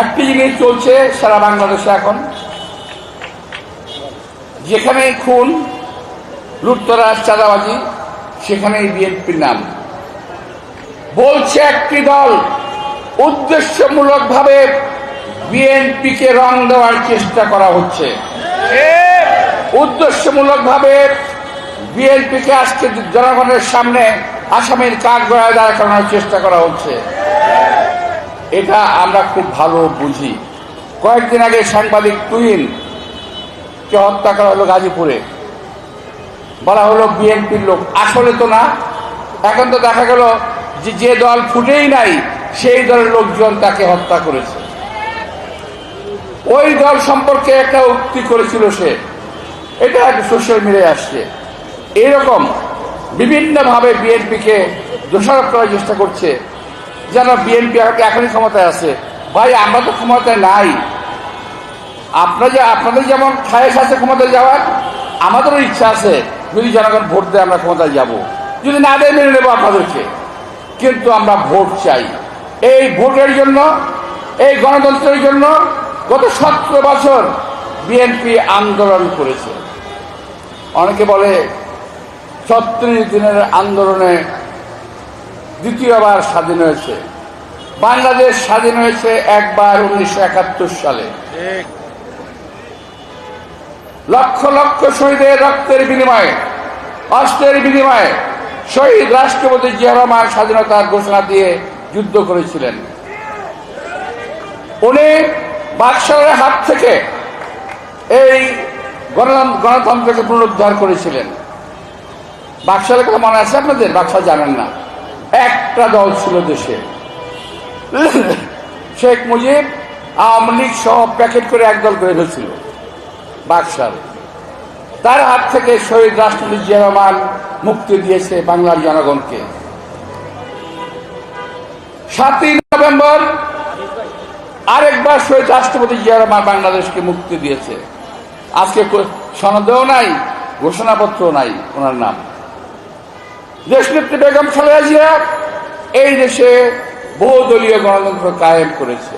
একটি জিনিস চলছে সারা বাংলাদেশে এখন। যেখানে খুন, লুটতরাজ, চাঁদাবাজি, সেখানেই বিএনপির নাম। বলছে একটি দল উদ্দেশ্যমূলকভাবে বিএনপিকে রং দেওয়ার চেষ্টা করা হচ্ছে। উদ্দেশ্যমূলকভাবে বিএনপিকে আজকে জনগণের সামনে আসামের কাঠ গড়ায় দাঁড় করানোর চেষ্টা করা হচ্ছে। এটা আমরা খুব ভালো বুঝি। কয়েকদিন আগে সাংবাদিক কে হত্যা করা হলো গাজীপুরে। বলা হলো বিএনপির লোক। আসলে তো না। এখন তো দেখা গেল যে যে দল ফুটেই নাই, সেই দলের লোকজন তাকে হত্যা করেছে। ওই দল সম্পর্কে একটা উক্তি করেছিল সে। এটা সোশ্যাল মিডিয়ায় আসছে। এইরকম বিভিন্নভাবে বিএনপিকে দোষারোপ করার চেষ্টা করছে। যেন বিএনপি এখনই ক্ষমতায় আছে। ভাই, আমরা তো ক্ষমতায় নাই। আপনার যে আপনাদের যেমন খায়েশ আছে ক্ষমতায় যাওয়ার, আমাদেরও ইচ্ছা আছে, যদি জনগণ ভোট দেয় আমরা ক্ষমতায় যাব। যদি না দেয়, মেনে নেব আপনাদেরকে। কিন্তু আমরা ভোট চাই। এই ভোটের জন্য, এই গণতন্ত্রের জন্য গত সতেরো বছর বিএনপি আন্দোলন করেছে। অনেকে বলে, ছত্রিশ দিনের আন্দোলনে দ্বিতীয়বার স্বাধীন হয়েছে। বাংলাদেশ স্বাধীন হয়েছে একবার উনিশশো একাত্তর সালে। লক্ষ লক্ষ শহীদের রক্তের বিনিময়ে অস্ত্রের বিনিময়ে শহীদ রাষ্ট্রপতি জিয়া রহমান স্বাধীনতার ঘোষণা দিয়ে যুদ্ধ করেছিলেন। উনি বাদশাহের হাত থেকে এই গণতন্ত্র- গণতন্ত্রকে পুনরুদ্ধার করেছিলেন। বাক্সালের কথা মনে আছে আপনাদের? বাক্সা জানেন না। একটা দল ছিল দেশে। শেখ মুজিব আওয়ামী লীগ সহ প্যাকেট করে একদল করে ফেলছিল। বাক্সার তার হাত থেকে শহীদ রাষ্ট্রপতি জিয়া রহমান মুক্তি দিয়েছে বাংলার জনগণকে। সাতই নভেম্বর আরেকবার শহীদ রাষ্ট্রপতি জিয়া বাংলাদেশকে মুক্তি দিয়েছে। আজকে সনদেও নাই ঘোষণাপত্র নাই ওনার নাম। দেশনেত্রী বেগম খালেদা জিয়া এই দেশে বহুদলীয় গণতন্ত্র কায়েম করেছে।